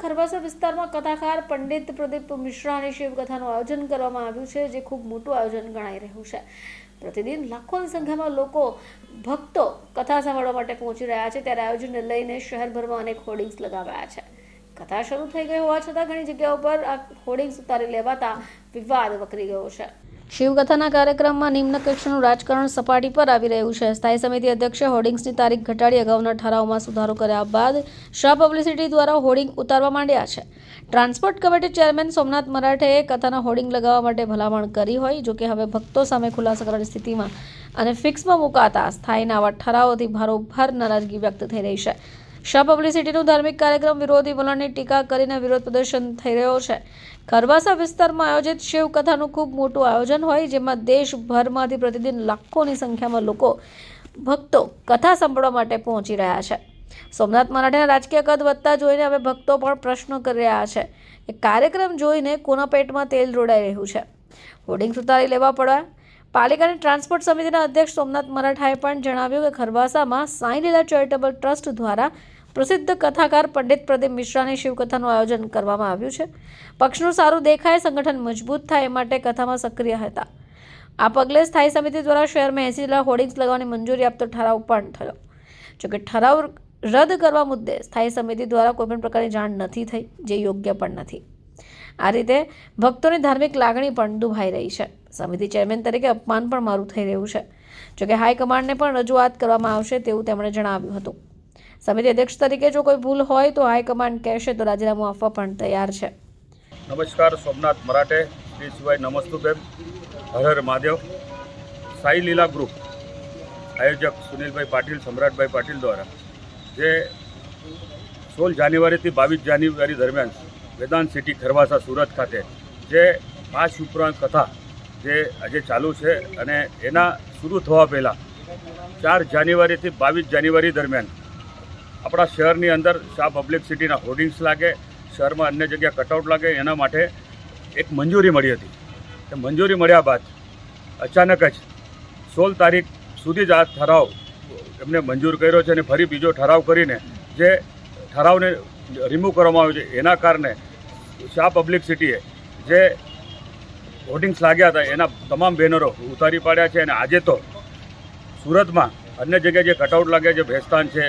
ખરવાસા વિસ્તારમાં કથાકાર પંડિત પ્રદીપ મિશ્રાની શિવકથાનું આયોજન કરવામાં આવ્યું છે, જે ખૂબ મોટું આયોજન ગણાઈ રહ્યું છે. પ્રતિદિન લાખોની સંખ્યામાં લોકો ભક્તો કથા સાંભળવા માટે પહોંચી રહ્યા છે, ત્યારે આયોજનને લઈને શહેરભરમાં અનેક હોર્ડિંગ્સ લગાવ્યા છે. કથા શરૂ થઈ ગઈ હોવા છતાં ઘણી જગ્યાઓ પર આ હોર્ડિંગ્સ ઉતારી લેવાતા વિવાદ વકરી ગયો છે. શિવકથાના કાર્યક્રમમાં નિમ્ન કક્ષાનું રાજકારણ સપાટી પર આવી રહ્યું છે. સ્થાયી સમિતિ અધ્યક્ષે હોર્ડિંગ્સની તારીખ ઘટાડી અગાઉના ઠરાવમાં સુધારો કર્યા બાદ શાહ પબ્લિસિટી દ્વારા હોર્ડિંગ ઉતારવા માંડ્યા છે. ટ્રાન્સપોર્ટ કમિટી ચેરમેન સોમનાથ મરાઠેએ કથાના હોર્ડિંગ લગાવવા માટે ભલામણ કરી હોય, જોકે હવે ભક્તો સામે ખુલાસા કરવાની સ્થિતિમાં અને ફિક્સમાં મુકાતા સ્થાયીના આવા ઠરાવોથી ભારોભાર નારાજગી વ્યક્ત થઈ રહી છે. શાહ પબ્લિસિટીનું ધાર્મિક કાર્યક્રમ વિરોધી વલણની ટીકા કરીને વિરોધ પ્રદર્શન થઈ રહ્યો છે. ખરવાસા વિસ્તારમાં આયોજિત શિવકથાનું ખૂબ મોટું આયોજન હોય, જેમાં દેશભરમાંથી પ્રતિદિન લાખોની સંખ્યામાં લોકો ભક્તો કથા સાંભળવા માટે પહોંચી રહ્યા છે. સોમનાથ મરાઠાના રાજકીય કદ વધતા જોઈને હવે ભક્તો પણ પ્રશ્નો કરી રહ્યા છે કે કાર્યક્રમ જોઈને કોના પેટમાં તેલ રોડાઈ રહ્યું છે. હોર્ડિંગ ઉતારી લેવા પડ્યા. પાલિકાની ટ્રાન્સપોર્ટ સમિતિના અધ્યક્ષ સોમનાથ મરાઠાએ પણ જણાવ્યું કે ખરવાસામાં સાંઈ લીલા ચેરિટેબલ ટ્રસ્ટ દ્વારા પ્રસિદ્ધ કથાકાર પંડિત પ્રદીપ મિશ્રાની શિવકથાનું આયોજન કરવામાં આવ્યું છે. પક્ષનું સારું દેખાય, સંગઠન મજબૂત થાય એ માટે કથામાં સક્રિય હતા. આ પગલે સ્થાયી સમિતિ દ્વારા શહેરમાં એસી જેટલા હોર્ડિંગ્સ લગાવવાની મંજૂરી આપતો ઠરાવ પણ થયો. જોકે ઠરાવ રદ કરવા મુદ્દે સ્થાયી સમિતિ દ્વારા કોઈપણ પ્રકારની જાણ નથી થઈ, જે યોગ્ય પણ નથી. આ રીતે ભક્તોની ધાર્મિક લાગણી પણ દુભાઈ રહી છે. સમિતિ ચેરમેન તરીકે અપમાન પણ મારું થઈ રહ્યું છે. જોકે હાઈકમાન્ડને પણ રજૂઆત કરવામાં આવશે તેવું તેમણે જણાવ્યું હતું. સમિતિ અધ્યક્ષ તરીકે જો કોઈ ભૂલ હોય તો હાઈકમાન્ડ કહેશે તો રાજીનામું આપવા પણ તૈયાર છે. નમસ્કાર, સોમનાથ મરાઠે, શ્રી શિવાય નમસ્તુભેમ હર હર મહાદેવ. સાઈ લીલા ગ્રુપ, આયોજક સુનિલભાઈ પાટીલ, સમ્રાટભાઈ પાટીલ દ્વારા, જે સોળ જાન્યુઆરીથી બાવીસ જાન્યુઆરી દરમિયાન વેદાંત સિટી ખરવાસા સુરત ખાતે જે પાંચ ઉપરાંત કથા જે આજે ચાલુ છે અને એના શરૂ થવા પહેલાં ચાર જાન્યુઆરીથી બાવીસ જાન્યુઆરી દરમિયાન આપણા શહેરની અંદર શાહ પબ્લિક સિટીના હોર્ડિંગ્સ લાગે, શહેરમાં અન્ય જગ્યા કટઆઉટ લાગે, એના માટે એક મંજૂરી મળી હતી. એ મંજૂરી મળ્યા બાદ અચાનક જ સોળ તારીખ સુધી જ આ ઠરાવ એમને મંજૂર કર્યો છે અને ફરી બીજો ઠરાવ કરીને જે ઠરાવને રિમૂવ કરવામાં આવ્યો છે, એના કારણે શાહ પબ્લિક સિટીએ જે હોર્ડિંગ્સ લાગ્યા હતા, એના તમામ બેનરો ઉતારી પાડ્યા છે અને આજે તો સુરતમાં અન્ય જગ્યાએ જે કટઆઉટ લાગ્યા છે, ભેસ્તાન છે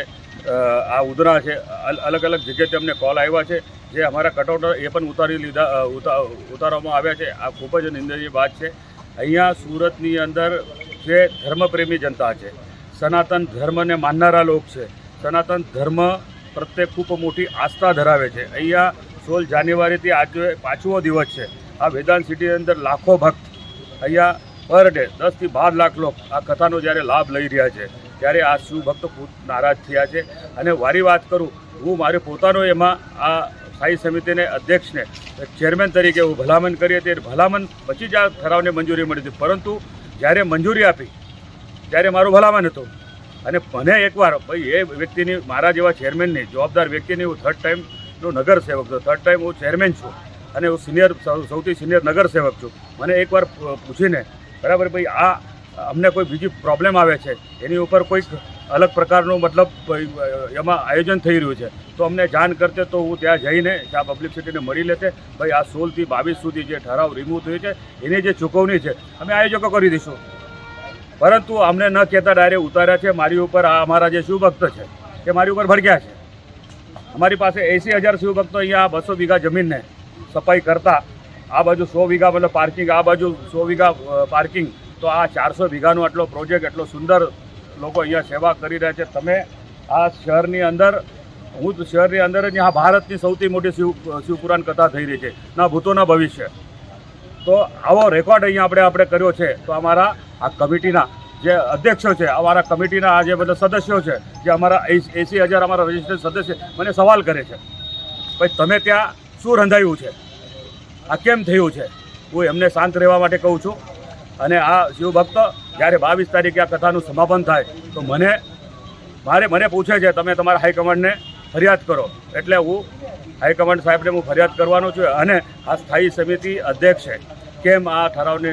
આ ઉધના છે, અલ- અલગ અલગ જગ્યાએથી અમને કોલ આવ્યા છે. જે અમારા કટઆઉટ એ પણ ઉતારી લીધા ઉતારવામાં આવ્યા છે. આ ખૂબ જ નિંદનીય વાત છે. અહીંયા સુરતની અંદર જે ધર્મપ્રેમી જનતા છે, સનાતન ધર્મને માનનારા લોકો છે, સનાતન ધર્મ પ્રત્યે ખૂબ મોટી આસ્થા ધરાવે છે. અહીંયા સોળ જાન્યુઆરીથી આજે પાંચમો દિવસ છે. આ વેદાંત સિટીની અંદર લાખો ભક્ત અહીંયા પર ડે, દસથી બાર લાખ લોકો આ કથાનો જ્યારે લાભ લઈ રહ્યા છે. ત્યારે આ શિવભક્તો ખૂબ નારાજ થયા છે. અને વારી વાત કરું, હું મારે પોતાનો એમાં આ સ્થાયી સમિતિને અધ્યક્ષને ચેરમેન તરીકે હું ભલામણ કરી હતી. ભલામણ પછી જ આ ઠરાવને મંજૂરી મળી હતી. પરંતુ જ્યારે મંજૂરી આપી, ત્યારે મારું ભલામણ હતું. અને મને એકવાર ભાઈ, એ વ્યક્તિની, મારા જેવા ચેરમેનની, જવાબદાર વ્યક્તિની, હું થર્ડ ટાઈમનો નગરસેવક છું. થર્ડ ટાઈમ હું ચેરમેન છું. અને હું સિનિયર સૌથી સિનિયર નગરસેવક છું. મને એકવાર પૂછીને, બરાબર ભાઈ, આ અમને કોઈ બીજી પ્રોબ્લેમ આવે છે, એની ઉપર કોઈક અલગ પ્રકારનું મતલબ એમાં આયોજન થઈ રહ્યું છે. તો અમને જાણ કરતે તો હું ત્યાં જઈને આ પબ્લિક સિટીને મળી લેતે. ભાઈ, આ સોળથી બાવીસ સુધી જે ઠરાવ રિમૂવ થયું છે, એની જે ચૂકવણી છે, અમે આયોજકો કરી દઈશું. પરંતુ અમને ન કહેતા ડાયરેક્ટ ઉતાર્યા છે, મારી ઉપર આ અમારા જે શિવભક્ત છે, એ મારી ઉપર ભડક્યા છે. અમારી પાસે એંસી હજાર શિવભક્તો અહીંયા બસો વીઘા જમીનને સફાઈ કરતા. આ બાજુ સો વીઘા મતલબ પાર્કિંગ આ બાજુ સો વીઘા પાર્કિંગ તો આ ચારસો વીઘાનો આટલો પ્રોજેક્ટ એટલો સુંદર લોકો અહીંયા સેવા કરી રહ્યા છે. તમે આ શહેરની અંદર, હું તો શહેરની અંદર જ આ ભારતની સૌથી મોટી શિવ શિવપુરાણ કથા થઈ રહી છે. ના ભૂતોના ભવિષ્ય. તો આવો રેકોર્ડ અહીંયા આપણે આપણે કર્યો છે. તો અમારા આ કમિટીના જે અધ્યક્ષો છે, અમારા કમિટીના આ જે બધા સદસ્યો છે, જે અમારા એસી હજાર અમારા રજિસ્ટર્ડ સદસ્ય મને સવાલ કરે છે, ભાઈ, તમે ત્યાં શું રંધાયું છે? આ કેમ થયું છે? હું એમને શાંત રહેવા માટે કહું છું. અને આ શિવભક્ત જ્યારે બાવીસ તારીખે આ કથાનું સમાપન થાય, તો મને, મારે, મને પૂછે છે, તમે તમારા હાઈકમાન્ડને ફરિયાદ કરો. એટલે હું હાઈકમાન્ડ સાહેબને હું ફરિયાદ કરવાનો છું અને આ સ્થાયી સમિતિ અધ્યક્ષે કેમ આ ઠરાવને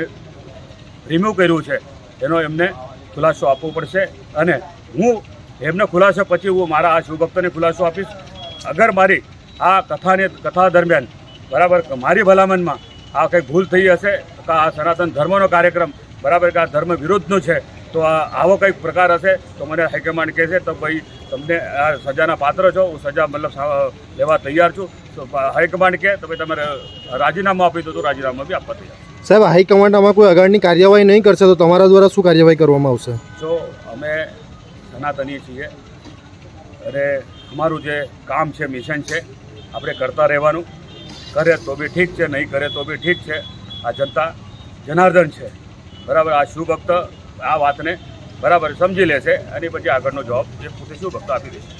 રિમૂવ કર્યું છે, એનો એમને ખુલાસો આપવો પડશે. અને હું એમને ખુલાસો પછી હું મારા આ શિવભક્તને ખુલાસો આપીશ. અગર મારી આ કથાને, કથા દરમિયાન, બરાબર, મારી ભલામણમાં આ કંઈ ભૂલ થઈ હશે? કે આ સનાતન ધર્મનો કાર્યક્રમ બરાબર કે આ ધર્મ વિરુદ્ધનો છે તો આ આવો કંઈક પ્રકાર હશે? તો મને હાઈકમાન્ડ કહેશે તો ભાઈ તમને આ સજાના પાત્ર છો હું સજા મતલબ લેવા તૈયાર છું. તો હાઈકમાન્ડ કહે તો ભાઈ તમારે રાજીનામું આપી દો તો રાજીનામું બી આપવા તૈયાર સાહેબ હાઈકમાન્ડ આમાં કોઈ આગળની કાર્યવાહી નહીં કરશે તો તમારા દ્વારા શું કાર્યવાહી કરવામાં આવશે? જો અમે સનાતની છીએ અને અમારું જે કામ છે મિશન છે આપણે કરતા રહેવાનું. કરે તો બી ઠીક છે, નહીં કરે તો બી ઠીક છે. આ જનતા જનાર્દન છે. બરાબર, આ શિવભક્ત આ વાતને બરાબર સમજી લેશે અને પછી આગળનો જવાબ એ પોતે શિવભક્ત આપી દેશે